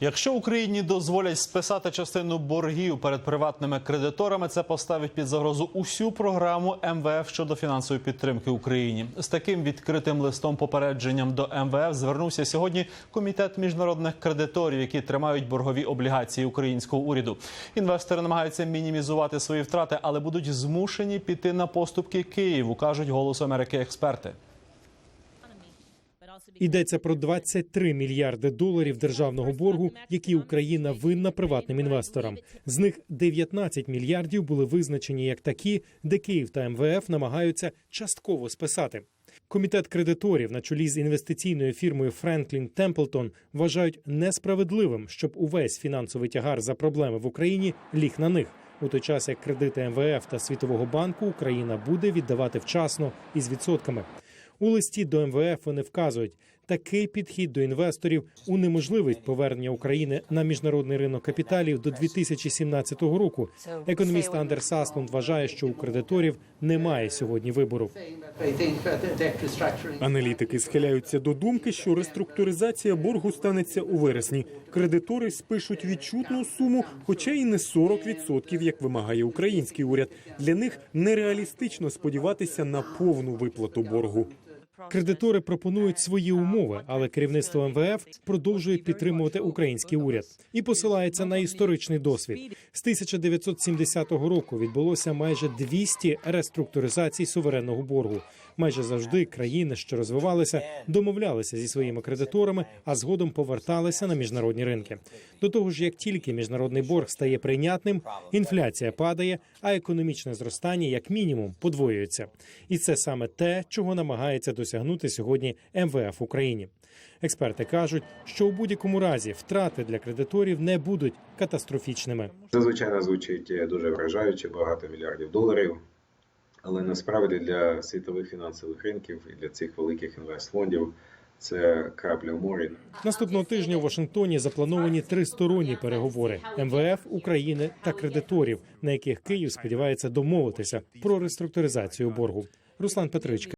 Якщо Україні дозволять списати частину боргів перед приватними кредиторами, це поставить під загрозу усю програму МВФ щодо фінансової підтримки Україні. З таким відкритим листом попередженням до МВФ звернувся сьогодні комітет міжнародних кредиторів, які тримають боргові облігації українського уряду. Інвестори намагаються мінімізувати свої втрати, але будуть змушені піти на поступки Києву, кажуть голос Америки експерти. Йдеться про 23 мільярди доларів державного боргу, які Україна винна приватним інвесторам. З них 19 мільярдів були визначені як такі, де Київ та МВФ намагаються частково списати. Комітет кредиторів на чолі з інвестиційною фірмою Френклін Темплтон вважають несправедливим, щоб увесь фінансовий тягар за проблеми в Україні ліг на них. У той час як кредити МВФ та Світового банку Україна буде віддавати вчасно і з відсотками. У листі до МВФ вони вказують, такий підхід до інвесторів унеможливить повернення України на міжнародний ринок капіталів до 2017 року. Економіст Андерс Аслунд вважає, що у кредиторів немає сьогодні вибору. Аналітики схиляються до думки, що реструктуризація боргу станеться у вересні. Кредитори спишуть відчутну суму, хоча й не 40%, як вимагає український уряд. Для них нереалістично сподіватися на повну виплату боргу. Кредитори пропонують свої умови, але керівництво МВФ продовжує підтримувати український уряд і посилається на історичний досвід. З 1970 року відбулося майже 200 реструктуризацій суверенного боргу. Майже завжди країни, що розвивалися, домовлялися зі своїми кредиторами, а згодом поверталися на міжнародні ринки. До того ж, як тільки міжнародний борг стає прийнятним, інфляція падає, а економічне зростання як мінімум подвоюється. І це саме те, чого намагається досягнути сьогодні МВФ Україні. Експерти кажуть, що у будь-якому разі втрати для кредиторів не будуть катастрофічними. Це звичайно звучить дуже вражаюче, багато мільярдів доларів. Але насправді для світових фінансових ринків і для цих великих інвестфондів це крапля в морі. Наступного тижня у Вашингтоні заплановані тристоронні переговори МВФ, України та кредиторів, на яких Київ сподівається домовитися про реструктуризацію боргу. Руслан Петричка.